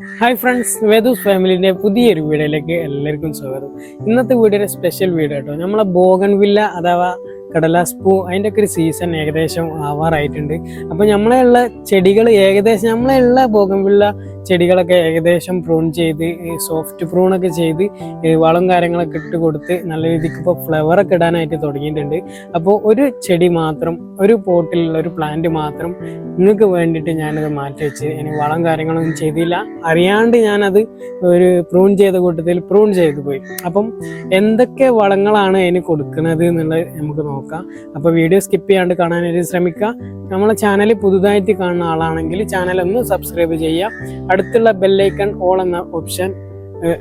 Hi friends വേദൂസ് ഫാമിലിന്റെ പുതിയൊരു വീഡിയോയിലേക്ക് എല്ലാവർക്കും സ്വാഗതം. ഇന്നത്തെ വീഡിയോയുടെ സ്പെഷ്യൽ വീഡിയോ കേട്ടോ നമ്മളെ ബോഗൺവില്ല അഥവാ കടലാസ് പൂ അതിന്റെ ഒക്കെ ഒരു സീസൺ ഏകദേശം ആവാറായിട്ടുണ്ട്. അപ്പോൾ നമ്മളെയുള്ള ചെടികൾ ഏകദേശം നമ്മളെ ഉള്ള ബോഗൺവില്ല ചെടികളൊക്കെ ഏകദേശം പ്രൂൺ ചെയ്ത് സോഫ്റ്റ് പ്രൂണൊക്കെ ചെയ്ത് വളം കാര്യങ്ങളൊക്കെ ഇട്ട് കൊടുത്ത് നല്ല രീതിക്ക് ഇപ്പോൾ ഫ്ലവറൊക്കെ ഇടാനായിട്ട് തുടങ്ങിയിട്ടുണ്ട്. അപ്പോൾ ഒരു ചെടി മാത്രം ഒരു പോട്ടിലുള്ള ഒരു പ്ലാന്റ് മാത്രം നിങ്ങൾക്ക് വേണ്ടിയിട്ട് ഞാനത് മാറ്റി വെച്ച് ഇനി വളം കാര്യങ്ങളൊന്നും ചെയ്തില്ല. അറിയാണ്ട് ഞാനത് ഒരു പ്രൂൺ ചെയ്ത കൂട്ടത്തിൽ പ്രൂൺ ചെയ്തു പോയി. അപ്പം എന്തൊക്കെ വളങ്ങളാണ് അതിന് കൊടുക്കുന്നത് എന്നുള്ളത് നമുക്ക് നോക്കാം. അപ്പോൾ വീഡിയോ സ്കിപ്പ് ചെയ്യാണ്ട് കാണാനായിട്ട് ശ്രമിക്കുക. നമ്മളെ ചാനൽ പുതുതായിട്ട് കാണുന്ന ആളാണെങ്കിൽ ചാനൽ ഒന്ന് സബ്സ്ക്രൈബ് ചെയ്യാം അടുത്തുള്ള ബെല്ലൈക്കൺ ഓൾ എന്ന ഓപ്ഷൻ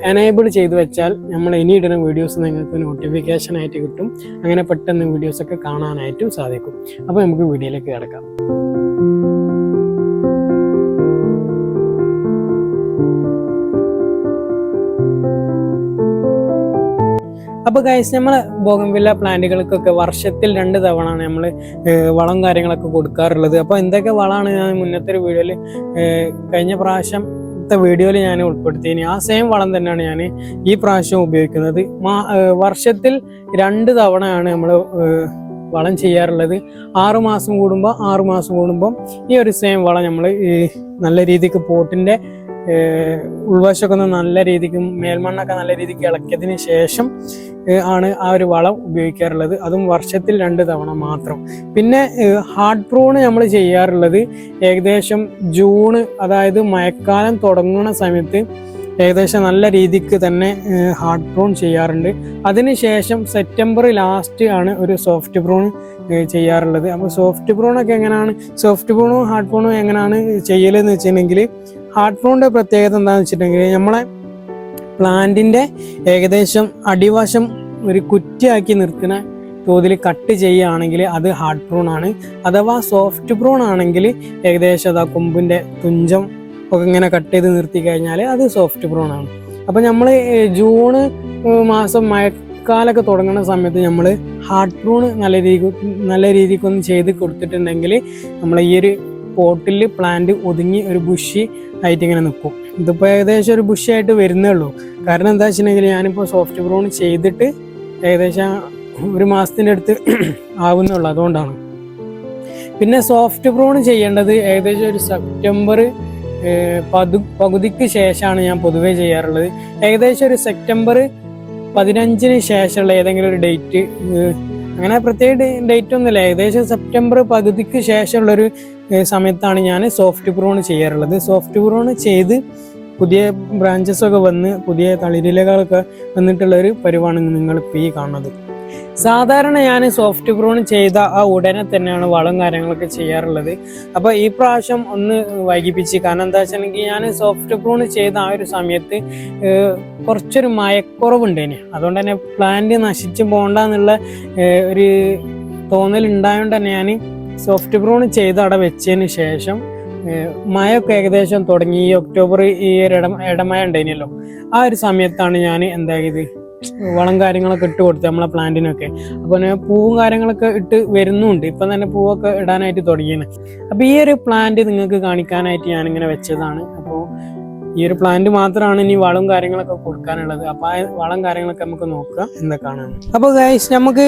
എനേബിൾ ചെയ്തു വെച്ചാൽ നമ്മൾ ഇനി ഇടുന്ന വീഡിയോസ് നിങ്ങൾക്ക് നോട്ടിഫിക്കേഷൻ ആയിട്ട് കിട്ടും. അങ്ങനെ പെട്ടെന്ന് വീഡിയോസൊക്കെ കാണാനായിട്ടും സാധിക്കും. അപ്പോൾ നമുക്ക് വീഡിയോയിലേക്ക് കിടക്കാം. അപ്പൊ ഗൈസ് നമ്മൾ ബോഗംവില്ല പ്ലാന്റുകൾക്കൊക്കെ വർഷത്തിൽ രണ്ട് തവണയാണ് നമ്മൾ വളം കാര്യങ്ങളൊക്കെ കൊടുക്കാറുള്ളത്. അപ്പൊ എന്തൊക്കെ വളമാണ് ഞാൻ മുന്നത്തെ ഒരു വീഡിയോയിൽ കഴിഞ്ഞ പ്രാവശ്യം വീഡിയോയിൽ ഞാൻ ഉൾപ്പെടുത്തിയിന്. ആ സെയിം വളം തന്നെയാണ് ഞാൻ ഈ പ്രാവശ്യം ഉപയോഗിക്കുന്നത്. വർഷത്തിൽ രണ്ട് തവണയാണ് നമ്മൾ വളം ചെയ്യാറുള്ളത്. ആറുമാസം കൂടുമ്പോൾ ആറുമാസം കൂടുമ്പോൾ ഈ ഒരു സെയിം വളം നമ്മൾ നല്ല രീതിക്ക് പോട്ടിന്റെ ഏഹ് ഉൾവശമൊക്കെ ഒന്ന് നല്ല രീതിക്ക് മേൽമണ്ണൊക്കെ നല്ല രീതിക്ക് ഇളക്കിയതിന് ശേഷം ആണ് ആ ഒരു വളം ഉപയോഗിക്കാറുള്ളത്. അതും വർഷത്തിൽ രണ്ട് തവണ മാത്രം. പിന്നെ ഹാർഡ് പ്രൂണ് നമ്മൾ ചെയ്യാറുള്ളത് ഏകദേശം ജൂണ് അതായത് മഴക്കാലം തുടങ്ങുന്ന സമയത്ത് ഏകദേശം നല്ല രീതിക്ക് തന്നെ ഹാർഡ് പ്രൂൺ ചെയ്യാറുണ്ട്. അതിനുശേഷം സെപ്റ്റംബർ ലാസ്റ്റ് ആണ് ഒരു സോഫ്റ്റ് പ്രൂൺ ചെയ്യാറുള്ളത്. അപ്പോൾ സോഫ്റ്റ് പ്രൂണൊക്കെ എങ്ങനെയാണ്? സോഫ്റ്റ് പ്രൂണും ഹാർഡ് പ്രൂണും എങ്ങനെയാണ് ചെയ്യലെന്ന് വെച്ചിട്ടുണ്ടെങ്കിൽ ഹാർഡ് പ്രൂണിന്റെ പ്രത്യേകത എന്താണെന്ന് വെച്ചിട്ടുണ്ടെങ്കിൽ നമ്മളെ പ്ലാന്റിന്റെ ഏകദേശം അടിവശം ഒരു കുറ്റിയാക്കി നിർത്തുന്ന തോതിൽ കട്ട് ചെയ്യുകയാണെങ്കിൽ അത് ഹാർഡ് പ്രൂൺ ആണ്. അഥവാ സോഫ്റ്റ് പ്രൂൺ ആണെങ്കിൽ ഏകദേശം അതാ കൊമ്പിന്റെ തുഞ്ചം ഒക്കെ ഇങ്ങനെ കട്ട് ചെയ്ത് നിർത്തി കഴിഞ്ഞാൽ അത് സോഫ്റ്റ് പ്രൂൺ ആണ്. അപ്പം നമ്മൾ ജൂണ് മാസം മഴക്കാലൊക്കെ തുടങ്ങുന്ന സമയത്ത് നമ്മൾ ഹാർഡ് പ്രൂൺ നല്ല രീതിക്ക് നല്ല രീതിക്കൊന്ന് ചെയ്ത് കൊടുത്തിട്ടുണ്ടെങ്കിൽ നമ്മൾ ഈ ഒരു പോട്ടിൽ പ്ലാന്റ് ഒതുങ്ങി ഒരു ബുഷി ആയിട്ട് ഇങ്ങനെ നിൽക്കും ഇതിപ്പോൾ ഏകദേശം ഒരു ബുഷായിട്ട് വരുന്നേ ഉള്ളൂ. കാരണം എന്താ വെച്ചിട്ടുണ്ടെങ്കിൽ ഞാനിപ്പോൾ സോഫ്റ്റ് ബ്രൗൺ ചെയ്തിട്ട് ഏകദേശം ഒരു മാസത്തിന്റെ അടുത്ത് ആവുന്നുള്ളൂ അതുകൊണ്ടാണ്. പിന്നെ സോഫ്റ്റ് ബ്രൗൺ ചെയ്യേണ്ടത് ഏകദേശം ഒരു സെപ്റ്റംബർ പതു പകുതിക്ക് ശേഷമാണ് ഞാൻ പൊതുവെ ചെയ്യാറുള്ളത്. ഏകദേശം ഒരു സെപ്റ്റംബർ പതിനഞ്ചിന് ശേഷമുള്ള ഏതെങ്കിലും ഒരു ഡേറ്റ് അങ്ങനെ പ്രത്യേക ഡേറ്റ് ഒന്നുമില്ല. ഏകദേശം സെപ്റ്റംബർ പകുതിക്ക് ശേഷമുള്ളൊരു സമയത്താണ് ഞാൻ സോഫ്റ്റ് പ്രോൺ ചെയ്യാറുള്ളത്. സോഫ്റ്റ് പ്രോൺ ചെയ്ത് പുതിയ ബ്രാഞ്ചസ് ഒക്കെ വന്ന് പുതിയ തളിരിലകളൊക്കെ വന്നിട്ടുള്ള ഒരു പരിവാണ് നിങ്ങൾ ഇപ്പോൾ ഈ കാണുന്നത്. സാധാരണ ഞാൻ സോഫ്റ്റ് പ്രൂൺ ചെയ്ത ആ ഉടനെ തന്നെയാണ് വളം കാര്യങ്ങളൊക്കെ ചെയ്യാറുള്ളത്. അപ്പോൾ ഈ പ്രാവശ്യം ഒന്ന് വൈകിപ്പിച്ച് കാരണം എന്താ വെച്ചിട്ടുണ്ടെങ്കിൽ ഞാൻ സോഫ്റ്റ് പ്രൂൺ ചെയ്ത ആ ഒരു സമയത്ത് കുറച്ചൊരു മയക്കുറവുണ്ടേന് അതുകൊണ്ട് തന്നെ പ്ലാന്റ് നശിച്ചു പോകണ്ടെന്നുള്ള ഒരു തോന്നൽ ഉണ്ടായതുകൊണ്ട് തന്നെ ഞാൻ സോഫ്റ്റ് ബ്രൂൺ ചെയ്ത് അവിടെ വെച്ചതിന് ശേഷം മഴയൊക്കെ ഏകദേശം തുടങ്ങി. ഈ ഒക്ടോബർ ഈ ഒരു ഇട ഇടമഴ ഉണ്ടായിരുന്നല്ലോ ആ ഒരു സമയത്താണ് ഞാൻ എന്തായത്? വളം കാര്യങ്ങളൊക്കെ ഇട്ട് കൊടുത്തത് നമ്മളെ പ്ലാന്റിനൊക്കെ. അപ്പോൾ പൂവും കാര്യങ്ങളൊക്കെ ഇട്ട് വരുന്നുണ്ട്. ഇപ്പം തന്നെ പൂവൊക്കെ ഇടാനായിട്ട് തുടങ്ങിയാണ്. അപ്പോൾ ഈ ഒരു പ്ലാന്റ് നിങ്ങൾക്ക് കാണിക്കാനായിട്ട് ഞാനിങ്ങനെ വെച്ചതാണ്. അപ്പോൾ ഈ ഒരു പ്ലാന്റ് മാത്രമാണ് ഇനി വളവും കാര്യങ്ങളൊക്കെ കൊടുക്കാനുള്ളത്. അപ്പൊ ആ വളം കാര്യങ്ങളൊക്കെ നമുക്ക് നോക്കാം എന്നൊക്കെയാണ് അപ്പൊ ഗൈസ് നമുക്ക്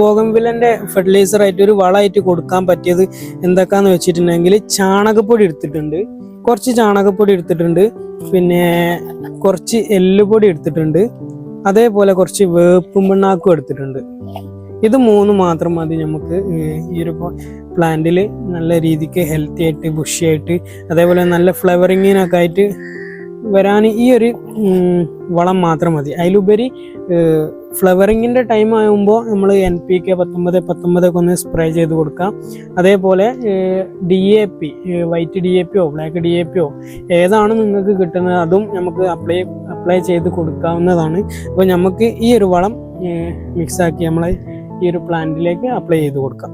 ബോഗംവില്ലന്റെ ഫെർട്ടിലൈസർ ആയിട്ട് ഒരു വളമായിട്ട് കൊടുക്കാൻ പറ്റിയത് എന്തൊക്കെയാന്ന് വെച്ചിട്ടുണ്ടെങ്കിൽ ചാണകപ്പൊടി എടുത്തിട്ടുണ്ട്. കുറച്ച് ചാണകപ്പൊടി എടുത്തിട്ടുണ്ട്. പിന്നെ കുറച്ച് എല്ലുപൊടി എടുത്തിട്ടുണ്ട്. അതേപോലെ കുറച്ച് വേപ്പും പിണ്ണാക്കും എടുത്തിട്ടുണ്ട്. ഇത് മൂന്ന് മാത്രം മതി നമുക്ക് ഈ ഒരു പ്ലാന്റിൽ നല്ല രീതിക്ക് ഹെൽത്തി ആയിട്ട് ബുഷി ആയിട്ട് അതേപോലെ നല്ല ഫ്ലവറിങ്ങിനൊക്കെ ആയിട്ട് വരാൻ ഈ ഒരു വളം മാത്രം മതി. അതിലുപരി ഫ്ലവറിങ്ങിന്റെ ടൈം ആകുമ്പോൾ നമ്മൾ എൻ പി കെ പത്തൊമ്പത് പത്തൊമ്പതൊക്കെ ഒന്ന് സ്പ്രേ ചെയ്ത് കൊടുക്കാം. അതേപോലെ D A P white D A പിയോ black D A പിയോ ഏതാണ് നിങ്ങൾക്ക് കിട്ടുന്നത് അതും നമുക്ക് അപ്ലൈ അപ്ലൈ ചെയ്ത് കൊടുക്കാവുന്നതാണ്. അപ്പോൾ നമുക്ക് ഈ ഒരു വളം മിക്സാക്കി നമ്മളെ ഈ ഒരു പ്ലാന്റിലേക്ക് അപ്ലൈ ചെയ്ത് കൊടുക്കാം.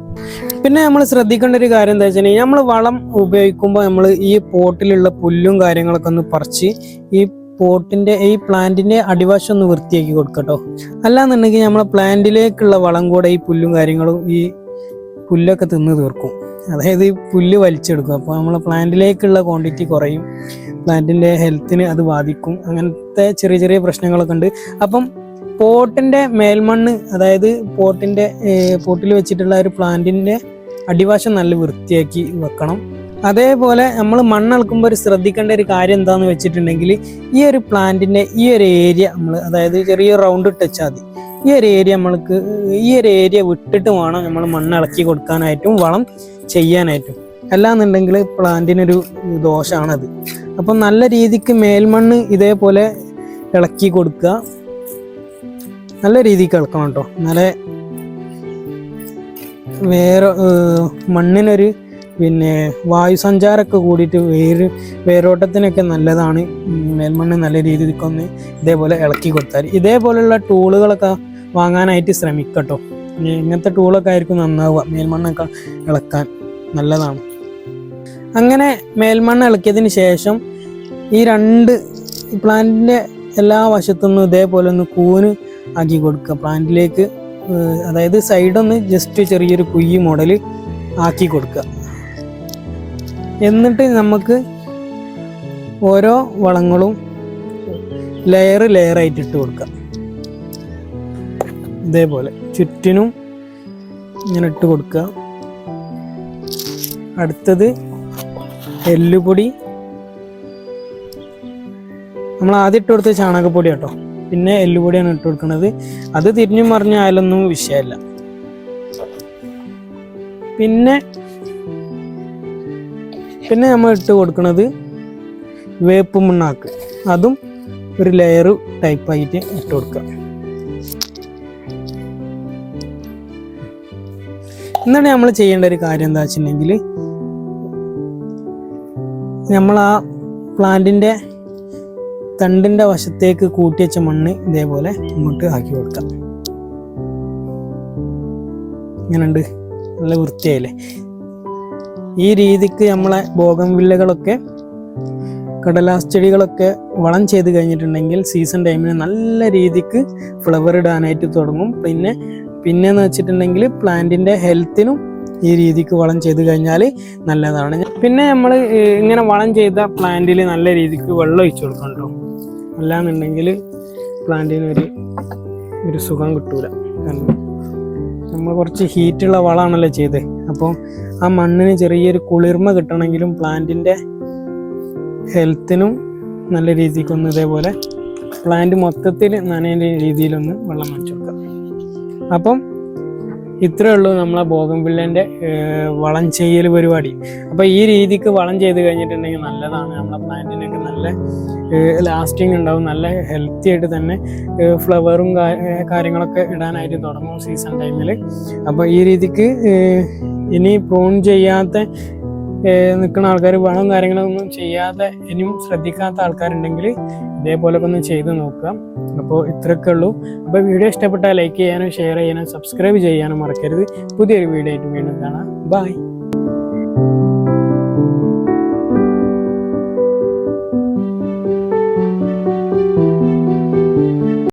പിന്നെ നമ്മൾ ശ്രദ്ധിക്കേണ്ട ഒരു കാര്യം എന്താ വെച്ചാൽ നമ്മൾ വളം ഉപയോഗിക്കുമ്പോൾ നമ്മൾ ഈ പോട്ടിലുള്ള പുല്ലും കാര്യങ്ങളൊക്കെ ഒന്ന് പറിച്ച് ഈ പോട്ടിന്റെ ഈ പ്ലാന്റിന്റെ അടിവശം ഒന്ന് വൃത്തിയാക്കി കൊടുക്കട്ടോ അല്ലാന്നുണ്ടെങ്കിൽ നമ്മളെ പ്ലാന്റിലേക്കുള്ള വളം കൂടെ ഈ പുല്ലും കാര്യങ്ങളും ഈ പുല്ലൊക്കെ തിന്ന് തീർക്കും. അതായത് ഈ പുല്ല് വലിച്ചെടുക്കും. അപ്പോൾ നമ്മളെ പ്ലാന്റിലേക്കുള്ള ക്വാണ്ടിറ്റി കുറയും. പ്ലാന്റിന്റെ ഹെൽത്തിന് അത് ബാധിക്കും. അങ്ങനത്തെ ചെറിയ ചെറിയ പ്രശ്നങ്ങളൊക്കെ ഉണ്ട്. അപ്പം പോട്ടിന്റെ മേൽമണ്ണ് അതായത് പോട്ടിന്റെ പോട്ടിൽ വെച്ചിട്ടുള്ള ഒരു പ്ലാന്റിന്റെ അടിവാശം നല്ല വൃത്തിയാക്കി വെക്കണം. അതേപോലെ നമ്മൾ മണ്ണിളക്കുമ്പോൾ ഒരു ശ്രദ്ധിക്കേണ്ട ഒരു കാര്യം എന്താണെന്ന് വെച്ചിട്ടുണ്ടെങ്കിൽ ഈ ഒരു പ്ലാന്റിന്റെ ഈ ഒരു ഏരിയ നമ്മൾ അതായത് ചെറിയ റൗണ്ട് ടച്ചാൽ മതി. ഈ ഒരു ഏരിയ നമ്മൾക്ക് ഈ ഒരു ഏരിയ വിട്ടിട്ട് വേണം നമ്മൾ മണ്ണിളക്കി കൊടുക്കാനായിട്ടും വളം ചെയ്യാനായിട്ടും. അല്ലാന്നുണ്ടെങ്കിൽ പ്ലാന്റിനൊരു ദോഷമാണത് അപ്പം നല്ല രീതിക്ക് മേൽമണ്ണ് ഇതേപോലെ ഇളക്കി കൊടുക്കുക. നല്ല രീതിക്ക് ഇളക്കണം കേട്ടോ. എന്നാലേ വേറെ മണ്ണിനൊരു പിന്നെ വായു സഞ്ചാരമൊക്കെ കൂടിയിട്ട് വേര് വേരോട്ടത്തിനൊക്കെ നല്ലതാണ്. മേൽമണ്ണ് നല്ല രീതിക്കൊന്ന് ഇതേപോലെ ഇളക്കി കൊടുത്താൽ. ഇതേപോലെയുള്ള ടൂളുകളൊക്കെ വാങ്ങാനായിട്ട് ശ്രമിക്കട്ടോ. ഇങ്ങനത്തെ ടൂളൊക്കെ ആയിരിക്കും നന്നാവുക. മേൽമണ്ണൊക്കെ ഇളക്കാൻ നല്ലതാണ്. അങ്ങനെ മേൽമണ്ണ് ഇളക്കിയതിന് ശേഷം ഈ രണ്ട് പ്ലാന്റിന്റെ എല്ലാ വശത്തുനിന്നും ഇതേപോലെ ഒന്ന് കൂന് ആക്കി കൊടുക്കുക. പ്ലാന്റിലേക്ക് അതായത് സൈഡൊന്ന് ജസ്റ്റ് ചെറിയൊരു കുയ്യി മോഡൽ ആക്കി കൊടുക്കുക. എന്നിട്ട് നമുക്ക് ഓരോ വളങ്ങളും ലെയർ ലെയർ ആയിട്ട് ഇട്ട് കൊടുക്കുക. ഇതേപോലെ ചുറ്റിനും ഇങ്ങനെ ഇട്ട് കൊടുക്കുക. അടുത്തത് എല്ലുപൊടി. നമ്മൾ ആദ്യം ഇട്ട് കൊടുത്ത ചാണകപ്പൊടി കേട്ടോ. പിന്നെ എല്ലുപൊടിയാണ് ഇട്ട് കൊടുക്കുന്നത് അത് തിരിഞ്ഞും മറിഞ്ഞായാലൊന്നും വിഷയമല്ല പിന്നെ പിന്നെ നമ്മൾ ഇട്ട് കൊടുക്കുന്നത് വേപ്പ് മണ്ണാക്ക്. അതും ഒരു ലെയർ ടൈപ്പായിട്ട് ഇട്ട് കൊടുക്കുക. എന്നാണ് നമ്മൾ ചെയ്യേണ്ട ഒരു കാര്യം എന്താ വെച്ചിട്ടുണ്ടെങ്കിൽ നമ്മൾ ആ പ്ലാന്റിന്റെ തണ്ടിന്റെ വശത്തേക്ക് കൂട്ടി വെച്ച മണ്ണ് ഇതേപോലെ ഇങ്ങോട്ട് ആക്കി കൊടുക്കാം. ഇങ്ങനെയുണ്ട്. നല്ല വൃത്തിയായില്ലേ? ഈ രീതിക്ക് നമ്മളെ ബോഗം വില്ലകളൊക്കെ കടലാസ് ചെടികളൊക്കെ വളം ചെയ്ത് കഴിഞ്ഞിട്ടുണ്ടെങ്കിൽ സീസൺ ടൈമിന് നല്ല രീതിക്ക് ഫ്ലവർ ഇടാനായിട്ട് തുടങ്ങും. പിന്നെ പിന്നെന്ന് വെച്ചിട്ടുണ്ടെങ്കിൽ പ്ലാന്റിന്റെ ഹെൽത്തിനും ഈ രീതിക്ക് വളം ചെയ്ത് കഴിഞ്ഞാൽ നല്ലതാണ്. പിന്നെ നമ്മൾ ഇങ്ങനെ വളം ചെയ്ത പ്ലാന്റിൽ നല്ല രീതിക്ക് വെള്ളം ഒഴിച്ചു കൊടുക്കണ്ടോ അല്ലാന്നുണ്ടെങ്കിൽ പ്ലാന്റിന് ഒരു ഒരു സുഖം കിട്ടൂല. നമ്മൾ കുറച്ച് ഹീറ്റുള്ള വളമാണല്ലോ ചെയ്തത് അപ്പോൾ ആ മണ്ണിന് ചെറിയൊരു കുളിർമ കിട്ടണമെങ്കിലും പ്ലാന്റിന്റെ ഹെൽത്തിനും നല്ല രീതിക്കൊന്ന് ഇതേപോലെ പ്ലാന്റ് മൊത്തത്തിൽ നനയുന്ന രീതിയിലൊന്ന് വെള്ളം വെച്ചു കൊടുക്കാം. അപ്പം ഇത്രേ ഉള്ളൂ നമ്മളെ ബോഗംപിള്ളേന്റെ വളം ചെയ്യൽ പരിപാടി. അപ്പോൾ ഈ രീതിക്ക് വളം ചെയ്ത് കഴിഞ്ഞിട്ടുണ്ടെങ്കിൽ നല്ലതാണ്. നമ്മളെ പ്ലാന്റിനൊക്കെ നല്ല ലാസ്റ്റിംഗ് ഉണ്ടാവും. നല്ല ഹെൽത്തി ആയിട്ട് തന്നെ ഫ്ലവറും കാര്യങ്ങളൊക്കെ ഇടാനായിട്ട് തുടങ്ങും സീസൺ ടൈമിൽ അപ്പോൾ ഈ രീതിക്ക് ഇനി പ്രൂൺ ചെയ്യാത്ത നിൽക്കുന്ന ആൾക്കാർ വേണം കാര്യങ്ങളൊന്നും ചെയ്യാതെ ഇനിയും ശ്രദ്ധിക്കാത്ത ആൾക്കാരുണ്ടെങ്കിൽ ഇതേപോലൊക്കെ ഒന്ന് ചെയ്ത് നോക്കുക. അപ്പോൾ ഇത്രയൊക്കെ ഉള്ളൂ. അപ്പോൾ വീഡിയോ ഇഷ്ടപ്പെട്ടാൽ ലൈക്ക് ചെയ്യാനും ഷെയർ ചെയ്യാനും സബ്സ്ക്രൈബ് ചെയ്യാനും മറക്കരുത്. പുതിയൊരു വീഡിയോ ആയിട്ട് വീണ്ടും കാണാം. ബൈ